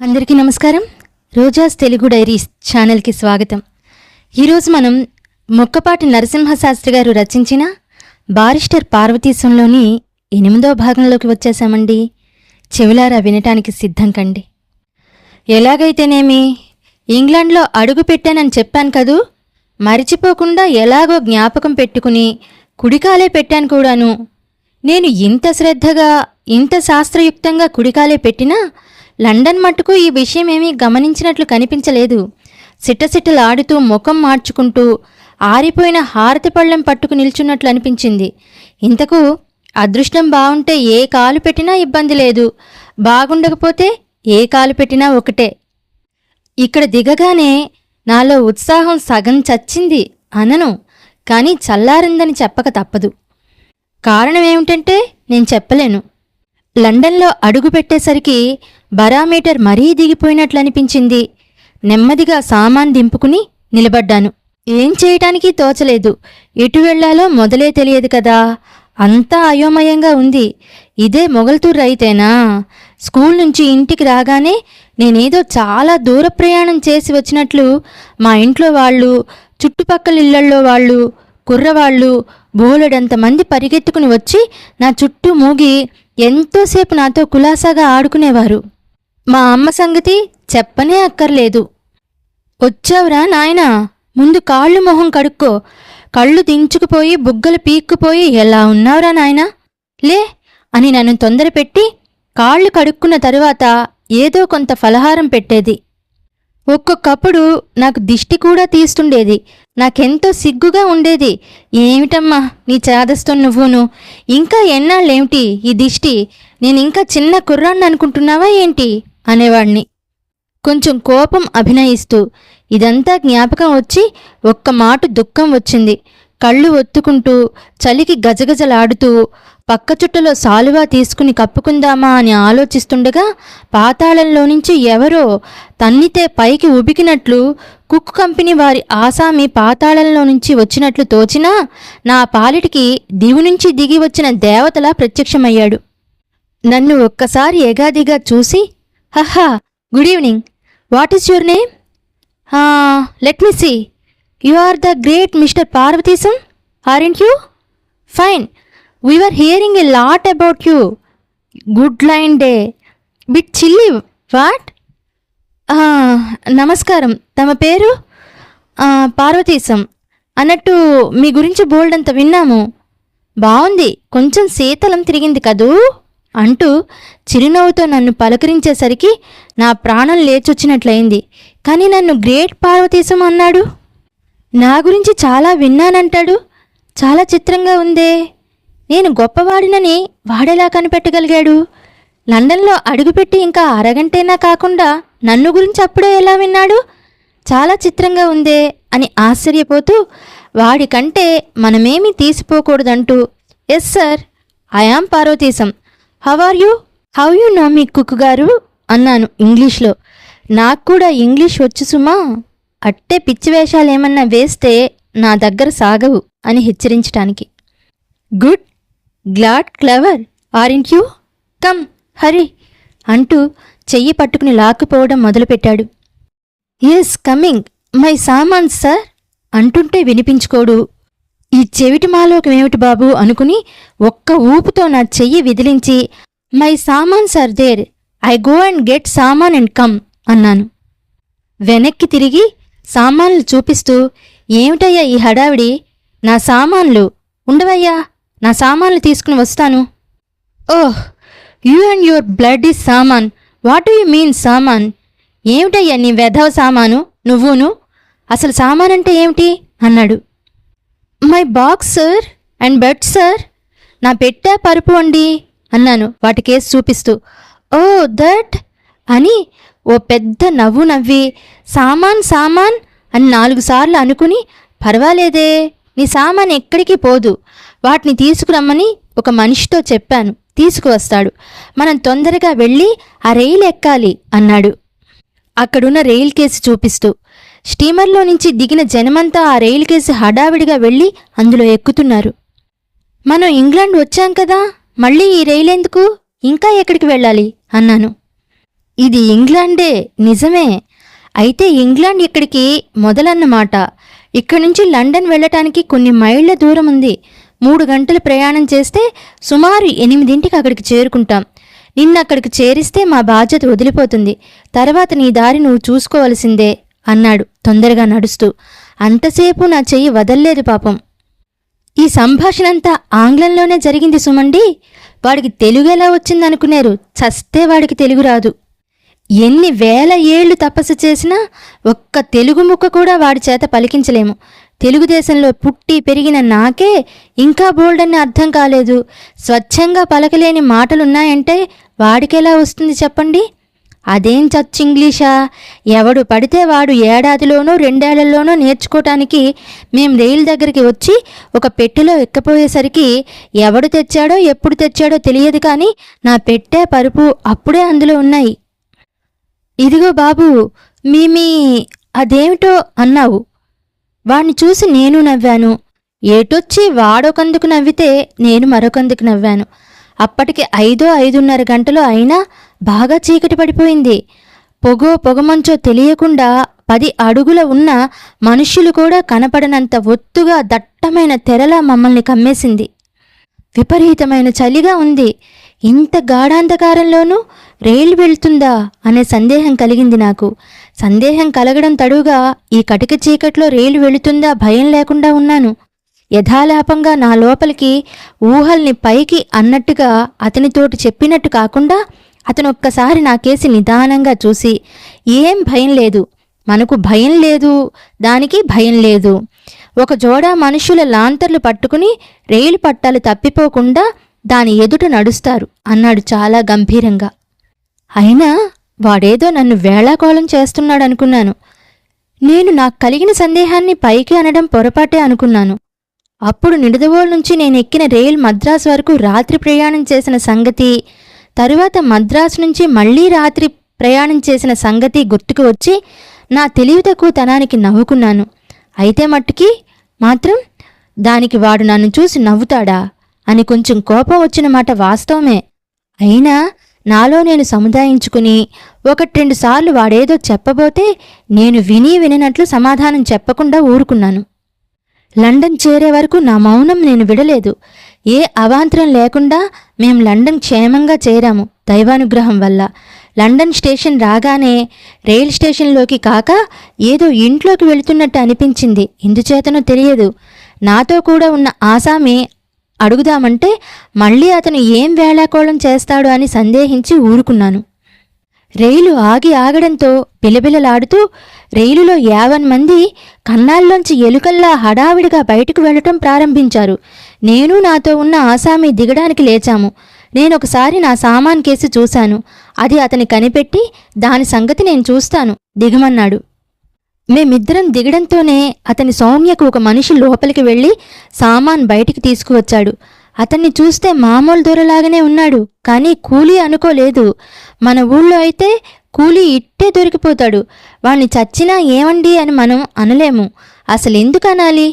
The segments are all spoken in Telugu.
అందరికీ నమస్కారం. రోజాస్ తెలుగు డైరీస్ ఛానల్కి స్వాగతం. ఈరోజు మనం మొక్కపాటి నరసింహశాస్త్రి గారు రచించిన బారిస్టర్ పార్వతీశంలోని ఎనిమిదో భాగంలోకి వచ్చేసామండి చెవిలారా వినటానికి సిద్ధం కండి. ఎలాగైతేనేమి ఇంగ్లాండ్లో అడుగు పెట్టానని చెప్పాను కదూ? మరిచిపోకుండా ఎలాగో జ్ఞాపకం పెట్టుకుని కుడికాలే పెట్టాను కూడాను. నేను ఇంత శ్రద్ధగా ఇంత శాస్త్రయుక్తంగా కుడికాలే పెట్టినా లండన్ మట్టుకు ఈ విషయం గమనించినట్లు కనిపించలేదు. సిట్టసిట్టలాడుతూ ముఖం మార్చుకుంటూ ఆరిపోయిన హారతి పళ్ళెం పట్టుకు నిల్చున్నట్లు అనిపించింది. ఇంతకు అదృష్టం బాగుంటే ఏ కాలు పెట్టినా ఇబ్బంది లేదు. బాగుండకపోతే ఏ కాలు పెట్టినా ఒకటే. ఇక్కడ దిగగానే నాలో ఉత్సాహం సగం చచ్చింది అనను కానీ చల్లారిందని చెప్పక తప్పదు. కారణం ఏమిటంటే నేను చెప్పలేను. లండన్లో అడుగు పెట్టేసరికి బరామీటర్ మరీ దిగిపోయినట్లు అనిపించింది. నెమ్మదిగా సామాన్ దింపుకుని నిలబడ్డాను. ఏం చేయటానికి తోచలేదు. ఎటు వెళ్ళాలో మొదలే తెలియదు కదా. అంతా అయోమయంగా ఉంది. ఇదే మొగల్తూరు అయితేనా స్కూల్ నుంచి ఇంటికి రాగానే నేనేదో చాలా దూర ప్రయాణం చేసి వచ్చినట్లు మా ఇంట్లో వాళ్ళు చుట్టుపక్కల ఇళ్ళల్లో వాళ్ళు కుర్రవాళ్ళు బోలెడంతమంది పరిగెత్తుకుని వచ్చి నా చుట్టూ మూగి ఎంతోసేపు నాతో కులాసాగా ఆడుకునేవారు. మా అమ్మ సంగతి చెప్పనే అక్కర్లేదు. వచ్చావురా నాయనా? ముందు కాళ్ళు మొహం కడుక్కో. కళ్ళు దించుకుపోయి బుగ్గలు పీక్కుపోయి ఎలా ఉన్నావురా నాయనా? లే అని నన్ను తొందరపెట్టి కాళ్ళు కడుక్కున్న తరువాత ఏదో కొంత ఫలహారం పెట్టేది. ఒక్కొక్కప్పుడు నాకు దిష్టి కూడా తీస్తుండేది. నాకెంతో సిగ్గుగా ఉండేది. ఏమిటమ్మా నీ చేదస్తం నువ్వును? ఇంకా ఎన్నాళ్ళేమిటి ఈ దిష్టి? నేను ఇంకా చిన్న కుర్రాన్ని అనుకుంటున్నావా ఏంటి? అనేవాణ్ణి. కొంచెం కోపం అభినయిస్తూ ఇదంతా జ్ఞాపకం వచ్చి ఒక్క మాట దుఃఖం వచ్చింది. కళ్ళు ఒత్తుకుంటూ చలికి గజగజలాడుతూ పక్క చుట్టలో సాలువా తీసుకుని కప్పుకుందామా అని ఆలోచిస్తుండగా పాతాళంలో నుంచి ఎవరో తన్నితే పైకి ఉబికినట్లు కుక్కు కంపెనీ వారి ఆసామి పాతాళంలో నుంచి వచ్చినట్లు తోచినా నా పాలిటికి దివి నుంచి దిగి వచ్చిన దేవతలా ప్రత్యక్షమయ్యాడు. నన్ను ఒక్కసారి ఏగాదిగా చూసి హహా good evening. What is your name let me see you are the great mister Parvateesam aren't you fine we are hearing a lot about you good line day bit chilly what నమస్కారం. తమ పేరు? పార్వతీసం అన్నట్టు మీ గురించి బోల్డంత విన్నాము. బాగుంది కొంచెం శీతలం తిరిగింది కదూ? అంటూ చిరునవ్వుతో నన్ను పలకరించేసరికి నా ప్రాణం లేచొచ్చినట్లయింది. కానీ నన్ను గ్రేట్ పార్వతీశం అన్నాడు. నా గురించి చాలా విన్నానంటాడు. చాలా చిత్రంగా ఉందే. నేను గొప్పవాడినని వాడెలా కనిపెట్టగలిగాడు. లండన్లో అడుగుపెట్టి ఇంకా అరగంటైనా కాకుండా నన్ను గురించి అప్పుడే ఎలా విన్నాడు? చాలా చిత్రంగా ఉందే అని ఆశ్చర్యపోతూ వాడికంటే మనమేమీ తీసిపోకూడదంటూ yes sir I am Parvateesam. How are you how you know me Cook garu? అన్నాను ఇంగ్లీష్లో. నాకు కూడా ఇంగ్లీష్ వచ్చు సుమా. అట్టే పిచ్చి వేషాలు ఏమన్నా వేస్తే నా దగ్గర సాగవు అని హెచ్చరించటానికి. Good glad clever aren't you come hurry అంటూ చెయ్యి పట్టుకుని లాక్కుపోవడం మొదలుపెట్టాడు. ఎస్ కమింగ్ మై సామాన్ సార్ అంటుంటే వినిపించుకోడు ఈ చెవిటి మాలోకం ఏమిటి బాబు? అనుకుని ఒక్క ఊపుతో నా చెయ్యి విదిలించి మై సామాన్ sir there I go and get సామాన్ అండ్ కమ్ అన్నాను. వెనక్కి తిరిగి సామాన్లు చూపిస్తూ ఏమిటయ్యా ఈ హడావిడి? నా సామాన్లు ఉండవయ్యా నా సామాన్లు తీసుకుని వస్తాను. ఓహ్ you and your blood is సామాన్ వాట్ యు మీన్ సామాన్? ఏమిటయ్యా నీ వెధవ సామాను నువ్వును? అసలు సామాన్ అంటే ఏమిటి? అన్నాడు. My box sir and bed sir. నా పెట్టే పరుపు అండి అన్నాను. వాటి కేసు చూపిస్తూ. Oh that? అని ఓ పెద్ద నవ్వు నవ్వి సామాన్ సామాన్ అని నాలుగు సార్లు అనుకుని పర్వాలేదే నీ సామాన్ ఎక్కడికి పోదు. వాటిని తీసుకురమ్మని ఒక మనిషితో చెప్పాను. తీసుకువస్తాడు. మనం తొందరగా వెళ్ళి ఆ రైలు ఎక్కాలి అన్నాడు. అక్కడున్న రైల్ కేసు చూపిస్తూ. స్టీమర్లో నుంచి దిగిన జనమంతా ఆ రైలుకేసి హడావిడిగా వెళ్ళి అందులో ఎక్కుతున్నారు. మనం ఇంగ్లాండ్ వచ్చాం కదా మళ్ళీ ఈ రైలు ఎందుకు? ఇంకా ఎక్కడికి వెళ్ళాలి? అన్నాను. ఇది ఇంగ్లాండే నిజమే. అయితే ఇంగ్లాండ్ ఇక్కడికి మొదలన్నమాట. ఇక్కడి నుంచి లండన్ వెళ్ళటానికి కొన్ని మైళ్ళ దూరం ఉంది. మూడు గంటలు ప్రయాణం చేస్తే సుమారు ఎనిమిదింటికి అక్కడికి చేరుకుంటాం. నిన్న అక్కడికి చేరిస్తే మా బాధ్యత వదిలిపోతుంది. తర్వాత నీ దారి నువ్వు చూసుకోవలసిందే. అన్నాడు తొందరగా నడుస్తూ. అంతసేపు నా చెయ్యి వదల్లేదు పాపం. ఈ సంభాషణ అంతా ఆంగ్లంలోనే జరిగింది సుమండి. వాడికి తెలుగు ఎలా వచ్చిందనుకున్నారు చస్తే వాడికి తెలుగు రాదు. ఎన్ని వేల ఏళ్ళు తపస్సు చేసినా ఒక్క తెలుగు ముక్క కూడా వాడి చేత పలికించలేము. తెలుగుదేశంలో పుట్టి పెరిగిన నాకే ఇంకా బోల్డన్ని అర్థం కాలేదు. స్వచ్ఛంగా పలకలేని మాటలున్నాయంటే వాడికెలా వస్తుంది చెప్పండి? అదేం చచ్చి ఇంగ్లీషా? ఎవడు పడితే వాడు ఏడాదిలోనూ రెండేళ్ళలోనూ నేర్చుకోవటానికి మేం రైలు దగ్గరికి వచ్చి ఒక పెట్టెలో ఎక్కపోయేసరికి ఎవడు తెచ్చాడో ఎప్పుడు తెచ్చాడో తెలియదు కానీ నా పెట్టే పరుపు అప్పుడే అందులో ఉన్నాయి. ఇదిగో బాబు మీ అదేమిటో అన్నావు. వాణ్ణి చూసి నేను నవ్వాను. ఏటొచ్చి వాడొకందుకు నవ్వితే నేను మరొకందుకు నవ్వాను. అప్పటికి ఐదో ఐదున్నర గంటలు అయినా బాగా చీకటి పడిపోయింది. పొగో పొగమంచో తెలియకుండా పది అడుగుల ఉన్న మనుష్యులు కూడా కనపడనంత ఒత్తుగా దట్టమైన తెరలా మమ్మల్ని కమ్మేసింది. విపరీతమైన చలిగా ఉంది. ఇంత గాఢాంధకారంలోనూ రైలు వెళ్తుందా అనే సందేహం కలిగింది నాకు. సందేహం కలగడం తడుగా ఈ కటిక చీకట్లో రైలు వెళుతుందా భయం లేకుండా ఉన్నాను. యథాలాపంగా నా లోపలికి ఊహల్ని పైకి అన్నట్టుగా అతనితోటి చెప్పినట్టు కాకుండా అతను ఒక్కసారి నా కేసి నిదానంగా చూసి ఏం భయం లేదు. మనకు భయం లేదు. దానికి భయం లేదు. ఒక జోడా మనుషుల లాంతర్లు పట్టుకుని రైలు పట్టాలు తప్పిపోకుండా దాని ఎదుట నడుస్తారు అన్నాడు చాలా గంభీరంగా. అయినా వాడేదో నన్ను వేళాకోళం చేస్తున్నాడనుకున్నాను. నేను నాకు కలిగిన సందేహాన్ని పైకి అనడం పొరపాటే అనుకున్నాను. అప్పుడు నిడదవోలు నుంచి నేను ఎక్కిన రైలు మద్రాసు వరకు రాత్రి ప్రయాణం చేసిన సంగతి తరువాత మద్రాసు నుంచి మళ్ళీ రాత్రి ప్రయాణం చేసిన సంగతి గుర్తుకు వచ్చి నా తెలివి తనానికి నవ్వుకున్నాను. అయితే మట్టుకి మాత్రం దానికి వాడు నన్ను చూసి నవ్వుతాడా అని కొంచెం కోపం వచ్చిన మాట వాస్తవమే. అయినా నాలో నేను సముదాయించుకుని ఒకటి రెండు సార్లు వాడేదో చెప్పబోతే నేను విని వినినట్లు సమాధానం చెప్పకుండా ఊరుకున్నాను. లండన్ చేరే వరకు నా మౌనం నేను విడలేదు. ఏ అవాంతరం లేకుండా మేం లండన్ క్షేమంగా చేరాము దైవానుగ్రహం వల్ల. లండన్ స్టేషన్ రాగానే రైల్ స్టేషన్లోకి కాక ఏదో ఇంట్లోకి వెళుతున్నట్టు అనిపించింది. ఎందుచేతనో తెలియదు. నాతో కూడా ఉన్న ఆసామి అడుగుదామంటే మళ్ళీ అతను ఏం వేళాకోళం చేస్తాడు అని సందేహించి ఊరుకున్నాను. రైలు ఆగి ఆగడంతో బిలబిలలాడుతూ రైలులో యావన్ మంది కన్నాల్లోంచి ఎలుకల్లా హడావిడిగా బయటకు వెళ్ళటం ప్రారంభించారు. నేను నాతో ఉన్న ఆసామి దిగడానికి లేచాము. నేనొకసారి నా సామాన్ కేసి చూశాను. అది అతని కనిపెట్టి దాని సంగతి నేను చూస్తాను దిగమన్నాడు. మేమిద్దరం దిగడంతోనే అతని సౌమ్యకు ఒక మనిషి లోపలికి వెళ్ళి సామాన్ బయటికి తీసుకువచ్చాడు. అతన్ని చూస్తే మామూలు దొరలాగానే ఉన్నాడు కానీ కూలీ అనుకోలేదు. మన ఊళ్ళో అయితే కూలీ ఇట్టే దొరికిపోతాడు. వాణ్ణి చచ్చినా ఏమండి అని మనం అనలేము. అసలు ఎందుకు అనాలి?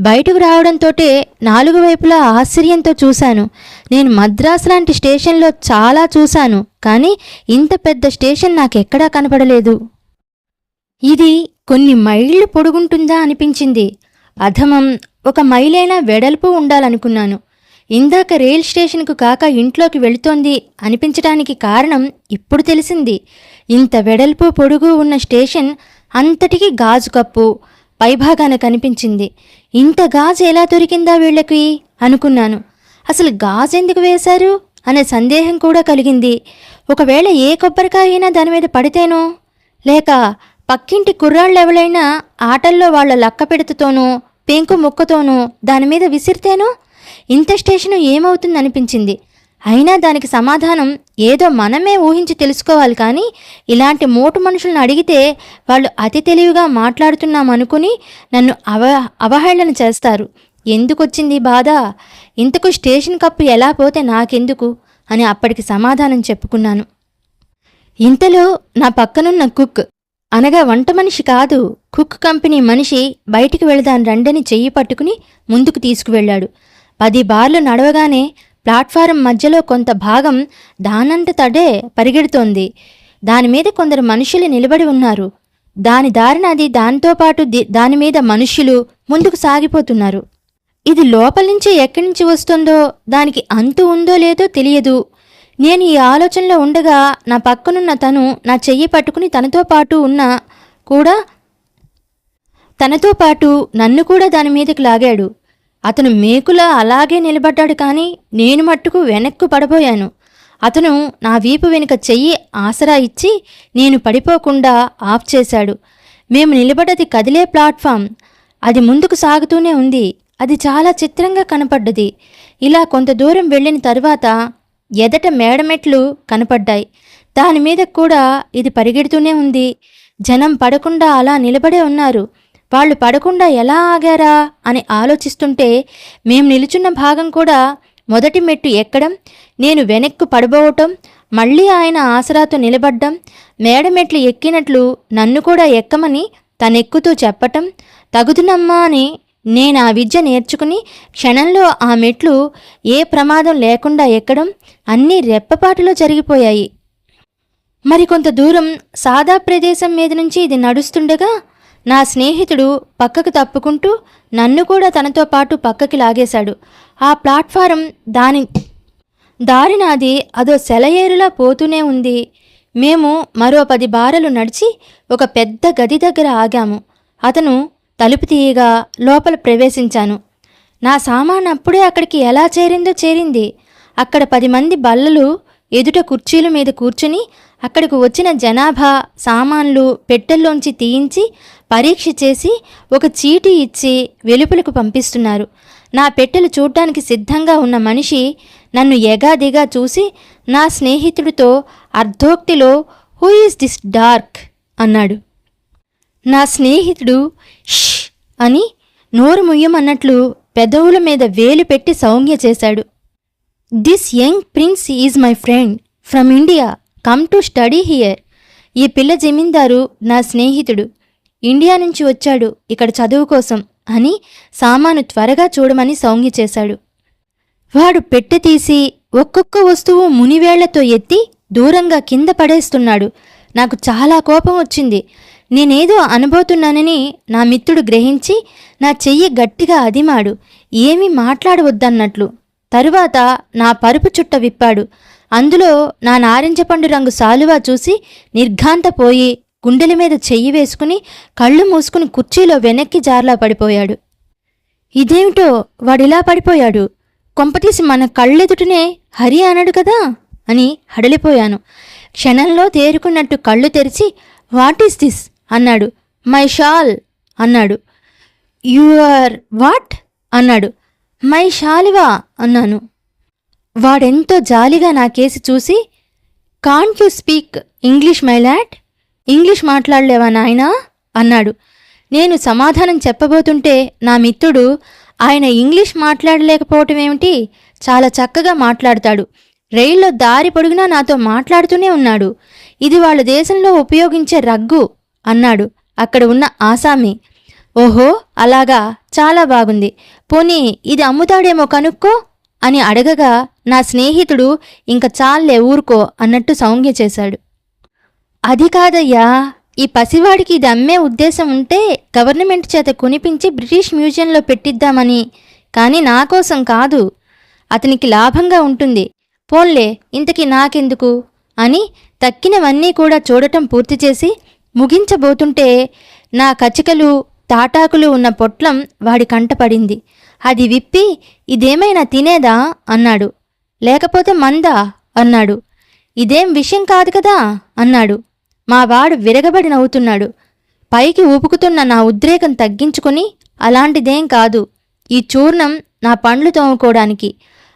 బయటకు రావడంతోటే నాలుగు వైపులా ఆశ్చర్యంతో చూశాను. నేను మద్రాసు లాంటి స్టేషన్లో చాలా చూశాను కానీ ఇంత పెద్ద స్టేషన్ నాకెక్కడా కనపడలేదు. ఇది కొన్ని మైళ్ళు పొడుగుంటుందా అనిపించింది. అధమం ఒక మైలైనా వెడల్పు ఉండాలనుకున్నాను. ఇందాక రైల్ స్టేషన్కు కాక ఇంట్లోకి వెళుతోంది అనిపించటానికి కారణం ఇప్పుడు తెలిసింది. ఇంత వెడల్పు పొడుగు ఉన్న స్టేషన్ అంతటికి గాజు కప్పు పైభాగాన కనిపించింది. ఇంత గాజు ఎలా దొరికిందా వీళ్ళకి? అనుకున్నాను. అసలు గాజు ఎందుకు వేశారు? అనే సందేహం కూడా కలిగింది. ఒకవేళ ఏ కొబ్బరికాయ అయినా దాని మీద పడితేనో? లేక పక్కింటి కుర్రాళ్ళెవలైనా ఆటల్లో వాళ్ళ లక్క పెడుతుతోనో పెంకు ముక్కతోనో దాని మీద విసిరితేనో? ఇంత స్టేషను ఏమవుతుందనిపించింది. అయినా దానికి సమాధానం ఏదో మనమే ఊహించి తెలుసుకోవాలి కానీ ఇలాంటి మోటు మనుషులను అడిగితే వాళ్ళు అతి తెలివిగా మాట్లాడుతున్నాం అనుకుని నన్ను అవ అవహేళన చేస్తారు. ఎందుకొచ్చింది బాధ? ఇంతకు స్టేషన్ కప్పు ఎలా పోతే నాకెందుకు? అని అప్పటికి సమాధానం చెప్పుకున్నాను. ఇంతలో నా పక్కనున్న కుక్ అనగా వంట మనిషి కాదు కుక్ కంపెనీ మనిషి బయటికి వెళదాను రండని చెయ్యి పట్టుకుని ముందుకు తీసుకువెళ్ళాడు. పది బార్లు నడవగానే ప్లాట్ఫారం మధ్యలో కొంత భాగం దానంత తడే పరిగెడుతోంది. దాని మీద కొందరు మనుషులు నిలబడి ఉన్నారు. దాని దారిన అది దానితో పాటు దానిమీద దాని మీద ముందుకు సాగిపోతున్నారు. ఇది లోపల నుంచి ఎక్కడి నుంచి వస్తుందో దానికి అంతు ఉందో లేదో తెలియదు. నేను ఈ ఆలోచనలో ఉండగా నా పక్కనున్న తను నా చెయ్యి పట్టుకుని తనతో పాటు ఉన్న కూడా తనతో పాటు నన్ను కూడా దాని మీదకి లాగాడు. అతను మేకులా అలాగే నిలబడ్డాడు కానీ నేను మట్టుకు వెనక్కు పడబోయాను. అతను నా వీపు వెనుక చెయ్యి ఆసరా ఇచ్చి నేను పడిపోకుండా ఆఫ్ చేశాడు. మేము నిలబడ్డది కదిలే ప్లాట్ఫామ్. అది ముందుకు సాగుతూనే ఉంది. అది చాలా చిత్రంగా కనపడ్డది. ఇలా కొంత దూరం వెళ్ళిన తరువాత ఎదట మేడమెట్లు కనపడ్డాయి. దాని మీద కూడా ఇది పరిగెడుతూనే ఉంది. జనం పడకుండా అలా నిలబడే ఉన్నారు. వాళ్ళు పడకుండా ఎలా ఆగారా అని ఆలోచిస్తుంటే మేము నిలుచున్న భాగం కూడా మొదటి మెట్టు ఎక్కడం నేను వెనక్కు పడబోవటం మళ్ళీ ఆయన ఆసరాతో నిలబడ్డం మేడమెట్లు ఎక్కినట్లు నన్ను కూడా ఎక్కమని తనెక్కుతూ చెప్పటం తగుదునమ్మా అని నేను ఆ విద్య నేర్చుకుని క్షణంలో ఆ మెట్లు ఏ ప్రమాదం లేకుండా ఎక్కడం అన్నీ రెప్పపాటులో జరిగిపోయాయి. మరికొంత దూరం సాదా ప్రదేశం మీద నుంచి ఇది నడుస్తుండగా నా స్నేహితుడు పక్కకు తప్పుకుంటూ నన్ను కూడా తనతో పాటు పక్కకి లాగేశాడు. ఆ ప్లాట్ఫారం దాని దారి నాది అదో సెలయేరులా పోతూనే ఉంది. మేము మరో పది బారలు నడిచి ఒక పెద్ద గది దగ్గర ఆగాము. అతను తలుపు తీయగా లోపల ప్రవేశించాను. నా సామాన్ అప్పుడే అక్కడికి ఎలా చేరిందో చేరింది. అక్కడ పది మంది బల్లలు ఎదుట కుర్చీల మీద కూర్చుని అక్కడికి వచ్చిన జనాభా సామాన్లు పెట్టెల్లోంచి తీయించి పరీక్ష చేసి ఒక చీటీ ఇచ్చి వెలుపలకు పంపిస్తున్నారు. నా పెట్టెలు చూడ్డానికి సిద్ధంగా ఉన్న మనిషి నన్ను ఎగాదిగా చూసి నా స్నేహితుడితో అర్ధోక్తిలో హూ ఈస్ దిస్ డార్క్ అన్నాడు. నా స్నేహితుడు ష్ అని నోరు ముయ్యమన్నట్లు పెదవుల మీద వేలు పెట్టి సౌమ్య చేశాడు. This young prince is my friend from India come to study here ఈ పిల్ల జమీందారు నా స్నేహితుడు. ఇండియా నుంచి వచ్చాడు ఇక్కడ చదువు కోసం అని సామాను త్వరగా చూడమని సౌంగి చేశాడు. వాడు పెట్టె తీసి ఒక్కొక్క వస్తువు మునివేళ్ళతో ఎత్తి దూరంగా కింద పడేస్తున్నాడు. నాకు చాలా కోపం వచ్చింది. నేనేదో అనబోతున్నానని నా మిత్రుడు గ్రహించి నా చెయ్యి గట్టిగా అదిమాడు. ఏమీ మాట్లాడవద్దన్నట్లు. తరువాత నా పరుపు చుట్ట విప్పాడు. అందులో నా నారింజ పండు రంగు సాలువా చూసి నిర్ఘాంతపోయి గుండెల మీద చెయ్యి వేసుకుని కళ్ళు మూసుకుని కుర్చీలో వెనక్కి జార్లా పడిపోయాడు. ఇదేమిటో వాడిలా పడిపోయాడు? కొంపతీసి మన కళ్ళెదుటనే హరి అనడు కదా? అని హడలిపోయాను. క్షణంలో తేరుకున్నట్టు కళ్ళు తెరిచి వాట్ ఈస్ దిస్? అన్నాడు. మై షాల్ అన్నాడు. You are what? అన్నాడు. మై షాలివా అన్నాను. వాడెంతో జాలిగా నా కేసి చూసి can't you speak English my lad English మాట్లాడలేవా నాయనా? అన్నాడు. నేను సమాధానం చెప్పబోతుంటే నా మిత్రుడు ఆయన ఇంగ్లీష్ మాట్లాడలేకపోవటం ఏమిటి? చాలా చక్కగా మాట్లాడతాడు. రైల్లో దారి పొడుగునా నాతో మాట్లాడుతూనే ఉన్నాడు. ఇది వాళ్ళ దేశంలో ఉపయోగించే రగ్గు అన్నాడు అక్కడ ఉన్న ఆసామి. ఓహో అలాగా? చాలా బాగుంది. పోనీ ఇది అమ్ముతాడేమో కనుక్కో? అని అడగగా నా స్నేహితుడు ఇంక చాలే ఊరుకో అన్నట్టు సౌంజ్ఞ చేశాడు. అది కాదయ్యా. ఈ పసివాడికి ఇది అమ్మే ఉద్దేశం ఉంటే గవర్నమెంట్ చేత కొనిపించి బ్రిటిష్ మ్యూజియంలో పెట్టిద్దామని. కానీ నా కోసం కాదు. అతనికి లాభంగా ఉంటుంది. పోన్లే ఇంతకీ నాకెందుకు? అని తక్కినవన్నీ కూడా చూడటం పూర్తి చేసి ముగించబోతుంటే నా కచికలు తాటాకులు ఉన్న పొట్లం వాడి కంటపడింది అది విప్పి ఇదేమైనా తినేదా? అన్నాడు. లేకపోతే మందా? అన్నాడు. ఇదేం విషయం కాదు కదా? అన్నాడు. మా వాడు విరగబడి నవ్వుతున్నాడు. పైకి ఊపుకుతున్న నా ఉద్రేకం తగ్గించుకుని అలాంటిదేం కాదు. ఈ చూర్ణం నా పండ్లు తోముకోవడానికి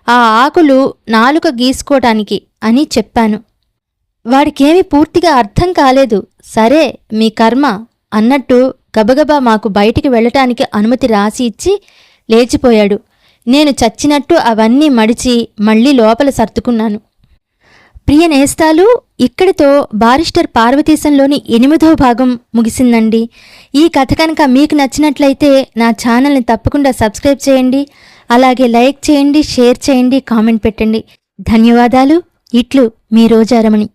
ఆ ఆకులు నాలుక గీసుకోవటానికి అని చెప్పాను. వాడికేమీ పూర్తిగా అర్థం కాలేదు. సరే మీ కర్మ అన్నట్టు గబగబా మాకు బయటికి వెళ్ళటానికి అనుమతి రాసి ఇచ్చి లేచిపోయాడు. నేను చచ్చినట్టు అవన్నీ మడిచి మళ్ళీ లోపల సర్దుకున్నాను. ప్రియ నేస్తాలు ఇక్కడితో బారిస్టర్ పార్వతీశంలోని ఎనిమిదో భాగం ముగిసిందండి. ఈ కథ కనుక మీకు నచ్చినట్లయితే నా ఛానల్ని తప్పకుండా సబ్స్క్రైబ్ చేయండి. అలాగే లైక్ చేయండి షేర్ చేయండి కామెంట్ పెట్టండి. ధన్యవాదాలు. ఇట్లు మీ రోజారమణి